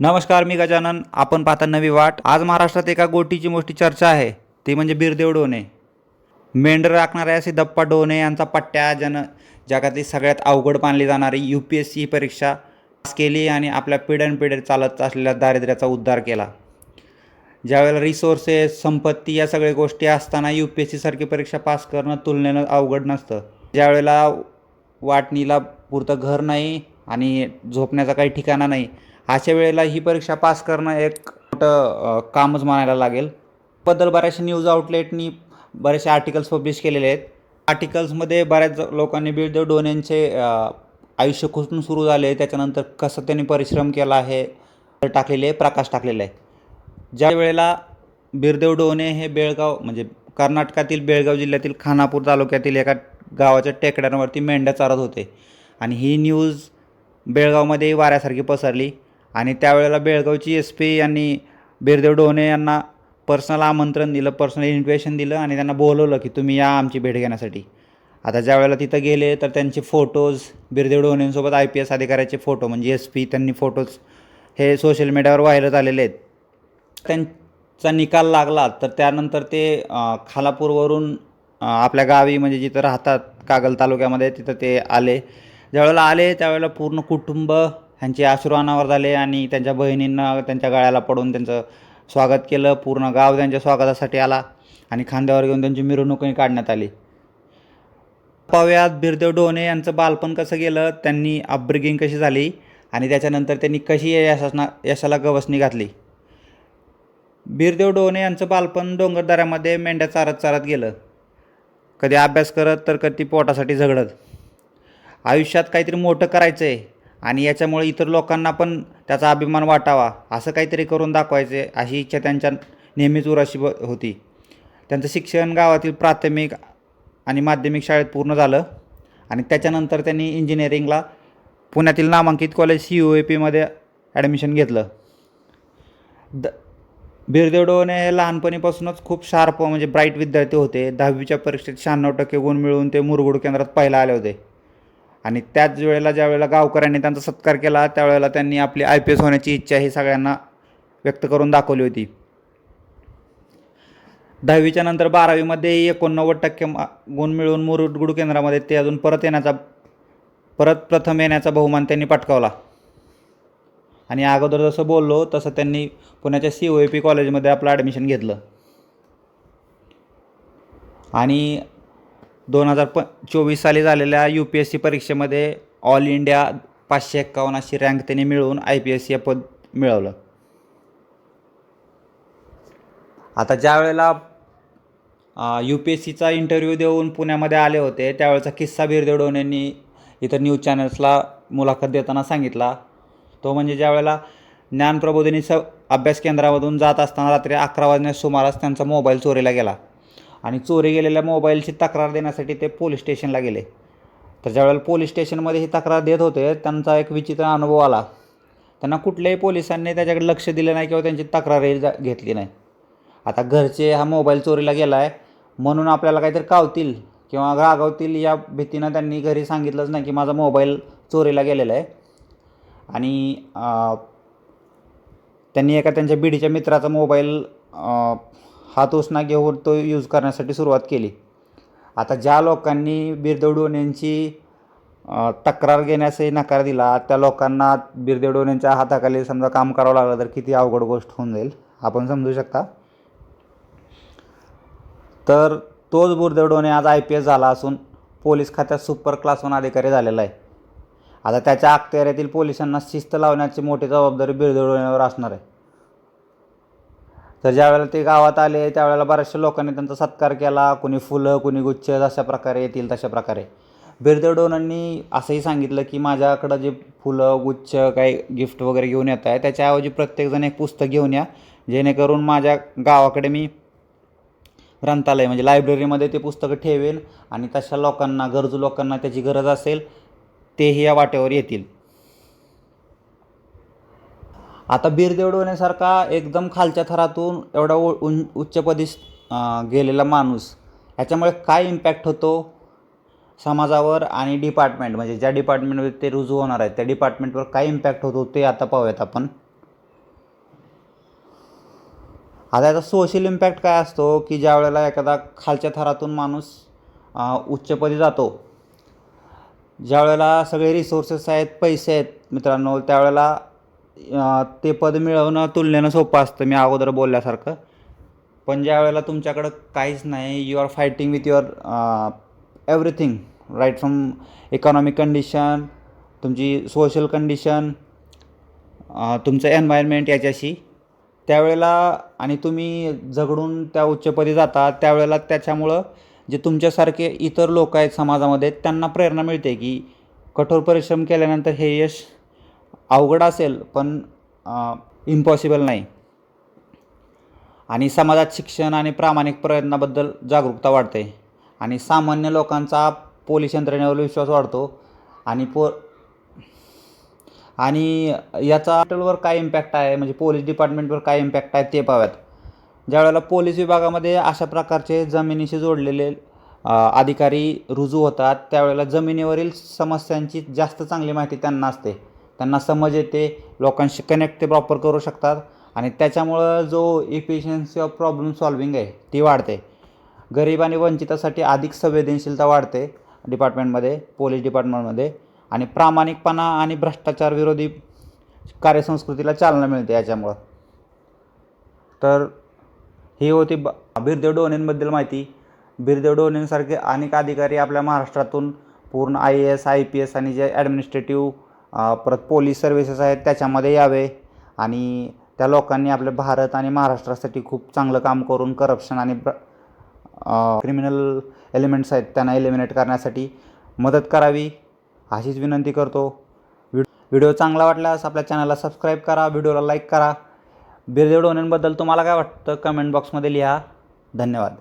नमस्कार मी गजानन. आपण पाहता नवी वाट. आज महाराष्ट्रात एका गोटीची मोठी चर्चा आहे. ती म्हणजे बिरदेव डोने मेंढर राखणाऱ्या असे दप्पा डोने यांचा पट्ट्या जन जगातली सगळ्यात अवघड मानली जाणारी यू पी एस सी परीक्षा पास केली आणि आपल्या पिढ्यानपिढ्या चालत असलेल्या दारिद्र्याचा उद्धार केला. ज्यावेळेला रिसोर्सेस संपत्ती या सगळ्या गोष्टी असताना यू पी एस सीसारखी परीक्षा पास करणं तुलनेनं अवघड नसतं. ज्यावेळेला वाटणीला पुरतं घर नाही आणि झोपण्याचा काही ठिकाणा नाही अशा वेळेला ही परीक्षा पास करणं एक मोठं कामच मानायला लागेल. बद्दल बऱ्याचशा न्यूज आउटलेटनी बरेचसे आर्टिकल्स पब्लिश केलेले आहेत. आर्टिकल्समध्ये बऱ्याच लोकांनी बिरदेव डोनेंचे आयुष्य खुसून सुरू झाले त्याच्यानंतर कसं त्यांनी परिश्रम केला आहे टाकलेले आहे प्रकाश टाकलेला आहे. ज्या वेळेला बिरदेव डोने हे बेळगाव म्हणजे कर्नाटकातील बेळगाव जिल्ह्यातील खानापूर तालुक्यातील एका गावाच्या टेकड्यांवरती मेंढ्या चारत होते. आणि ही न्यूज बेळगावमध्ये वाऱ्यासारखी पसरली. आणि त्यावेळेला बेळगावची एस पी यांनी बिरदेव डोने यांना पर्सनल आमंत्रण दिलं पर्सनल इन्व्हिटेशन दिलं आणि त्यांना बोलवलं की तुम्ही या आमची भेट घेण्यासाठी. आता ज्या वेळेला तिथं गेले तर त्यांचे फोटोज बिरदेव डोनेंसोबत आय पी एस अधिकाऱ्याचे फोटो म्हणजे एस पी त्यांनी फोटोज हे सोशल मीडियावर व्हायरल झालेले आहेत. त्यांचा निकाल लागला तर त्यानंतर ते खालापूरवरून आपल्या गावी म्हणजे जिथं राहतात कागल तालुक्यामध्ये तिथं ते आले. ज्यावेळेला आले त्यावेळेला पूर्ण कुटुंब ह्यांचे अश्रुवानावर झाले आणि त्यांच्या बहिणींना त्यांच्या गळ्याला पडून त्यांचं स्वागत केलं. पूर्ण गाव त्यांच्या स्वागतासाठी आला आणि खांद्यावर घेऊन त्यांची मिरवणूकही काढण्यात आली. पाव्यात बिरदेव डोने यांचं बालपण कसं गेलं त्यांनी अपब्रिगिंग कशी झाली आणि त्याच्यानंतर त्यांनी कशी यशासना यशाला गवसणी घातली. बिरदेव डोने यांचं बालपण डोंगरदऱ्यामध्ये मेंढ्या चारत चारत गेलं. कधी अभ्यास करत तर कधी पोटासाठी झगडत. आयुष्यात काहीतरी मोठं करायचं आहे आणि याच्यामुळे इतर लोकांना पण त्याचा अभिमान वाटावा असं काहीतरी करून दाखवायचे अशी इच्छा त्यांच्या नेहमीच उराशी ब- होती. त्यांचं शिक्षण गावातील प्राथमिक आणि माध्यमिक शाळेत पूर्ण झालं आणि त्याच्यानंतर त्यांनी इंजिनिअरिंगला पुण्यातील नामांकित कॉलेज सी यू ए पीमध्ये ॲडमिशन घेतलं. द बिरदेव डोने हे लहानपणीपासूनच खूप शार्प म्हणजे ब्राईट विद्यार्थी होते. दहावीच्या परीक्षेत शहाण्णव टक्के गुण मिळवून ते मुरगुड केंद्रात पहिला आले होते. आणि त्याच वेळेला ज्यावेळेला गावकऱ्यांनी त्यांचा सत्कार केला त्यावेळेला त्यांनी आपली आय पी एस होण्याची इच्छा ही सगळ्यांना व्यक्त करून दाखवली होती. दहावीच्या नंतर बारावीमध्ये एकोणनव्वद टक्के गुण मिळवून मुरुडगुड केंद्रामध्ये ते अजून परत येण्याचा परत प्रथम येण्याचा बहुमान त्यांनी पटकावला. आणि अगोदर जसं बोललो तसं त्यांनी पुण्याच्या सी ओ ए पी कॉलेजमध्ये आपलं ॲडमिशन घेतलं. आणि दोन हजार प चोवीस साली झालेल्या यू पी एस सी परीक्षेमध्ये ऑल इंडिया पाचशे एक्कावन्न अशी रँक त्यांनी मिळवून आय पी एस सी पद मिळवलं. आता ज्या वेळेला यू पी एस सीचा इंटरव्ह्यू देऊन पुण्यामध्ये आले होते त्यावेळेचा किस्सा बिरदेव यांनी इतर न्यूज चॅनल्सला मुलाखत देताना सांगितला. तो म्हणजे ज्या वेळेला ज्ञानप्रबोधिनी स अभ्यास केंद्रामधून जात असताना रात्री अकरा वाजण्यास सुमारास त्यांचा मोबाईल चोरीला गेला. आणि चोरी गेलेल्या मोबाईलची तक्रार देण्यासाठी ते पोलीस स्टेशनला गेले. तर ज्यावेळेला पोलीस स्टेशनमध्ये ही तक्रार देत होते त्यांचा एक विचित्र अनुभव आला. त्यांना कुठल्याही पोलिसांनी त्याच्याकडे लक्ष दिलं नाही किंवा त्यांची तक्रारही जा- घेतली नाही. आता घरचे हा मोबाईल चोरीला गेला आहे म्हणून आपल्याला काहीतरी कावतील किंवा रागवतील या भीतीनं त्यांनी घरी सांगितलंच नाही की माझा मोबाईल चोरीला गेलेला आहे. आणि त्यांनी एका त्यांच्या बिडीच्या मित्राचा मोबाईल हात उसना घेऊन तो यूज करण्यासाठी सुरुवात केली. आता ज्या लोकांनी बिरदेव तक्रार घेण्यासही नकार दिला त्या लोकांना बिरदेवडोण्यांच्या हाताखाली समजा काम करावं लागलं तर किती अवघड गोष्ट होऊन जाईल आपण समजू शकता? तर तोच बुरदेवडोणे आज आय पी एस झाला असून पोलीस खात्यात सुपर क्लास वन अधिकारी झालेला आहे. आता त्याच्या अखत्यारीतील पोलिसांना शिस्त लावण्याची मोठी जबाबदारी बिरदेवडोण्यावर असणार आहे. तर ज्यावेळेला ते गावात आले त्यावेळेला बऱ्याचशा लोकांनी त्यांचा सत्कार केला. कुणी फुलं कुणी गुच्छ जशा प्रकारे येतील तशा प्रकारे. बिरदेवडोनांनी असंही सांगितलं की माझ्याकडं जे फुलं गुच्छ काही गिफ्ट वगैरे घेऊन येत आहे त्याच्याऐवजी प्रत्येकजण एक पुस्तक घेऊन या. जेणेकरून माझ्या गावाकडे मी ग्रंथालय म्हणजे लायब्ररीमध्ये ते पुस्तकं ठेवेल आणि तशा लोकांना गरजू लोकांना त्याची गरज असेल तेही या वाटेवर येतील. आता बिरदेवड होण्यासारखा एकदम खालच्या थरातून एवढा उ उं उच्चपदी गेलेला माणूस ह्याच्यामुळे काय इम्पॅक्ट होतो? समाजावर आणि डिपार्टमेंट म्हणजे ज्या डिपार्टमेंटमध्ये ते रुजू होणार आहे त्या डिपार्टमेंटवर काय इम्पॅक्ट होतो ते आता पाहूयात आपण. आता याचा सोशल इम्पॅक्ट काय असतो? की ज्या वेळेला एखादा खालच्या थरातून माणूस उच्चपदी जातो ज्या वेळेला सगळे रिसोर्सेस आहेत पैसे आहेत मित्रांनो त्यावेळेला ते पद मिळवणं तुलनेनं सोपं असतं मी अगोदर बोलल्यासारखं. पण ज्या वेळेला तुमच्याकडं काहीच नाही you are fighting with your everything right from economic condition तुमची सोशल कंडिशन तुमचं एन्व्हायरमेंट याच्याशी. त्यावेळेला आणि तुम्ही झगडून त्या उच्चपदी जाता त्यावेळेला त्याच्यामुळं जे तुमच्यासारखे इतर लोक आहेत समाजामध्ये त्यांना प्रेरणा मिळते की कठोर परिश्रम केल्यानंतर हे यश अवघड असेल पण इम्पॉसिबल नाही. आणि समाजात शिक्षण आणि प्रामाणिक प्रयत्नाबद्दल जागरूकता वाढते. आणि सामान्य लोकांचा पोलीस यंत्रणेवर विश्वास वाढतो. आणि पो आणि याचा हॉस्पिटलवर काय इम्पॅक्ट आहे? म्हणजे पोलीस डिपार्टमेंटवर काय इम्पॅक्ट आहे ते पाहूयात ज्यावेळेला पोलीस विभागामध्ये अशा प्रकारचे जमिनीशी जोडलेले अधिकारी रुजू होतात त्यावेळेला जमिनीवरील समस्यांची जास्त चांगली माहिती त्यांना असते. त्यांना समज येते लोकांशी कनेक्ट ते प्रॉपर करू शकतात आणि त्याच्यामुळं जो इफिशियन्सी ऑफ प्रॉब्लेम सॉल्विंग आहे ती वाढते. गरीब आणि वंचितासाठी अधिक संवेदनशीलता वाढते डिपार्टमेंटमध्ये पोलीस डिपार्टमेंटमध्ये आणि प्रामाणिकपणा आणि भ्रष्टाचार विरोधी कार्यसंस्कृतीला चालना मिळते याच्यामुळं. तर ही होती ब बिरदेव डोनेंबद्दल माहिती. बिरदेव डोनेंसारखे अनेक अधिकारी आपल्या महाराष्ट्रातून पूर्ण I A S I P S आणि जे ॲडमिनिस्ट्रेटिव्ह परत पोलीस सर्व्हिसेस आहेत त्याच्यामध्ये यावे. आणि त्या लोकांनी आपल्या भारत आणि महाराष्ट्रासाठी खूप चांगलं काम करून करप्शन आणि क्रिमिनल एलिमेंट्स आहेत त्यांना एलिमिनेट करण्यासाठी मदत करावी. अशीच विनंती करतो. व्हिडिओ चांगला वाटल्यास आपल्या चॅनलला सबस्क्राईब करा व्हिडिओला लाईक करा. बिरदेव डोनेंबद्दल तुम्हाला काय वाटतं? कमेंट बॉक्समध्ये लिहा. धन्यवाद.